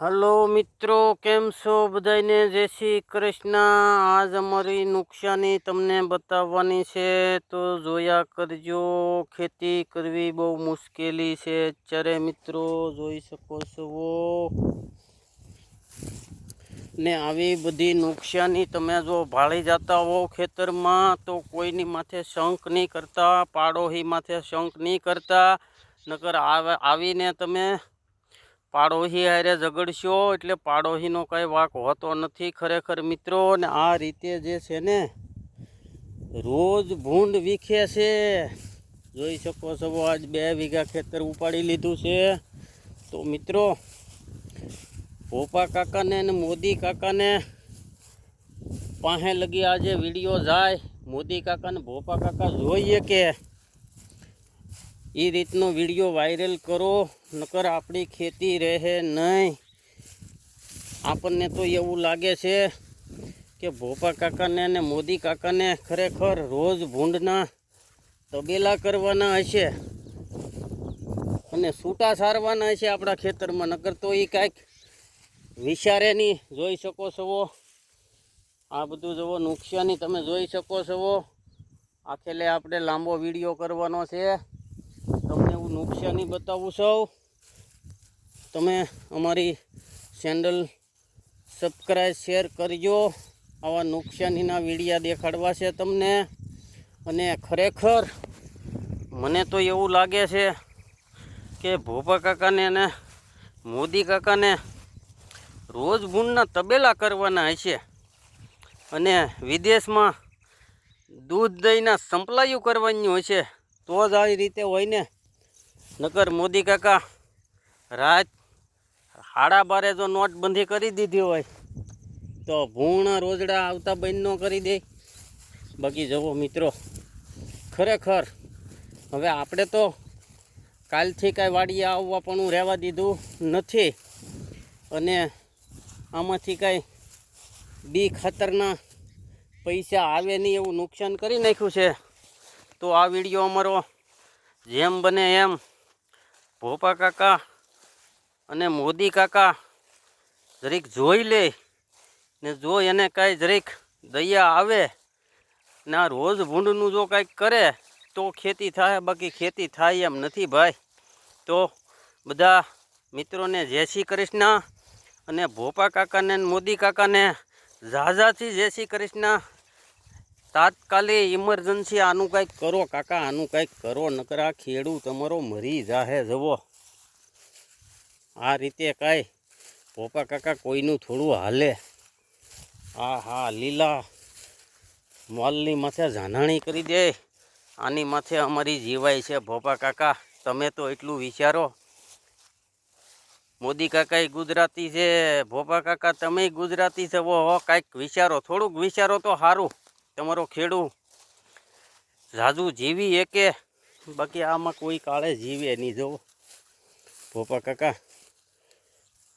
Hello મિત્રો, કેમ છો બધાને જય શ્રી કૃષ્ણ. આજ અમારી નુકસાની તમને બતાવવાની છે, તો જોયા કરજો, ખેતી કરવી બહુ મુશ્કેલી છે. અત્યારે મિત્રો, જોઈ શકો છો. ને આવી બધી નુકસાની તમે જો ભાળી જતા હો ખેતરમાં, તો કોઈની માથે શંખ નહીં કરતા પાડોહી માથે શંખ નહીં કરતા. નકર આવ- આવીને તમે પાડોશી હારે ઝઘડશો એટલે પાડોશીનો કાંઈ વાક હોતો નથી ખરેખર મિત્રો. ને આ રીતે જે છે ને, રોજ ભૂંડ વીખે છે. જોઈ શકો છો, આજ બે વીઘા ખેતર ઉપાડી લીધું છે. તો મિત્રો, ભોપા કાકાને અને મોદી કાકાને પાસે લગી આજે વીડિયો જાય. મોદી કાકાને ભોપા કાકા જોઈએ કે એ રીતનો વીડિયો વાયરલ કરો, નકર આપણી ખેતી રહે નહીં. આપણને તો એવું લાગે છે કે ભોપા કાકાને અને મોદી કાકાને ખરેખર રોજ ભૂંડના તબેલા કરવાના હશે અને છૂટા સારવાના હશે આપણા ખેતરમાં. નકર તો એ કાંઈક વિચારે નહીં. જોઈ શકો છો આ બધું જુઓ નુકસાની તમે જોઈ શકો છો આખેલે આપણે લાંબો વીડિયો કરવાનો છે. તમને હું નુકસાની બતાવું છું. તમે અમારી ચેનલ સબસ્ક્રાઈબ શેર કરજો. આવા નુકસાનીના વિડીયા દેખાડવા છે તમને. અને ખરેખર મને તો એવું લાગે છે કે ભોપા કાકાને અને મોદી કાકાને રોજ ભૂંડના તબેલા કરવાના હશે. અને વિદેશમાં દૂધ દહીંના સંપલાયું કરવાની હશે. તો જ આવી રીતે હોય ને. નકર મોદી કાકા રાત હાડા બારે જો નોટબંધી કરી દીધી હોય, તો ભૂણા રોજડા આવતા બંધ કરી દે. બાકી જવો મિત્રો, ખરેખર હવે આપણે તો કાલથી કાંઈ વાડીએ આવવા પણ હું રહેવા દીધું નથી. અને આમાંથી કાંઈ બી ખાતરના પૈસા આવે નહીં એવું નુકસાન કરી નાખ્યું છે. તો આ વીડિયો અમારો જેમ બને એમ ભોપા કાકા અને મોદી કાકા જરીક જોઈ લે ને જો એને કાંઈ જરીક દયા આવે ને રોજ ભૂંડનું જો કાંઈક કરે તો ખેતી થાય, બાકી ખેતી થાય એમ નથી ભાઈ. તો બધા મિત્રોને જય શ્રી કૃષ્ણ અને ભોપા કાકાને મોદી કાકાને ઝાઝાથી જય શ્રી કૃષ્ણ. તાત્કાલિક ઇમરજન્સી આનું કંઈક કરો, કાકા, આનું કંઈક કરો, નકર આ ખેડૂત તમારો મરી જાહે જવો આ રીતે કાંઈ પોપા કાકા કોઈનું થોડું હાલે. હા હા, લીલા મોલની માથે જાનાણી કરી દે. આની માથે અમારી જીવાય છે ભોપા કાકા. તમે તો એટલું વિચારો. મોદી કાકા એ ગુજરાતી છે ભોપા કાકા, તમે ગુજરાતી છો હો, કાંઈક વિચારો, થોડુંક વિચારો તો સારું. તમારો ખેડૂ ઝાઝુ જીવી એકે? બાકી આમાં કોઈ કાળે જીવે નહીં જોવો ભોપા કાકા,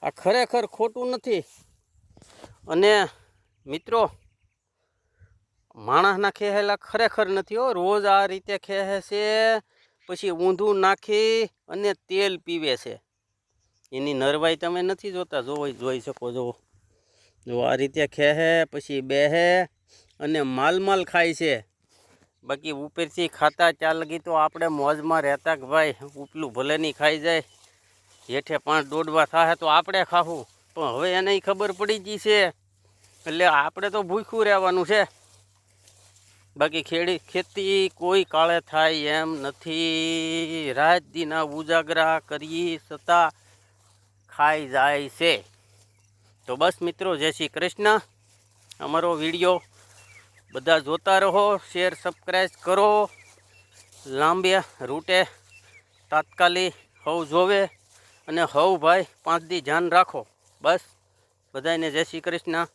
આ ખરેખર ખોટું નથી. અને મિત્રો, માણસના ખેહેલા ખરેખર નથી હો. રોજ આ રીતે ખેહે છે, પછી ઊંધું નાખી અને તેલ પીવે છે. એની નરવાઈ તમે નથી જોતા? જોવો જોઈ શકો, જો. જો આ રીતે ખેહે, પછી બેહે અને માલ માલ ખાય છે. બાકી ઉપરથી ખાતા ચાલ લગી તો આપણે મોજમાં રહેતા કે ભાઈ, ઉપલું ભલે નહીં ખાઈ જાય, હેઠે પાંચ દોડવા થાય તો આપણે ખાવું. પણ હવે એને ખબર પડી ગઈ છે. એટલે આપણે તો ભૂખ્યું રહેવાનું છે. બાકી ખેડી, ખેતી કોઈ કાળે થાય એમ નથી. રાત દીના ઉજાગરા કરી છતાં ખાઈ જાય છે. તો બસ મિત્રો, જય શ્રી કૃષ્ણ. અમારો વીડિયો બધા જોતા રહો શેર સબસ્ક્રાઈબ કરો. લાંબ્યા રૂટે તાત્કાલિક હવ જોવે અને હવ ભાઈ પાંચ દી ધ્યાન રાખો. બસ બધાને જય શ્રી કૃષ્ણ.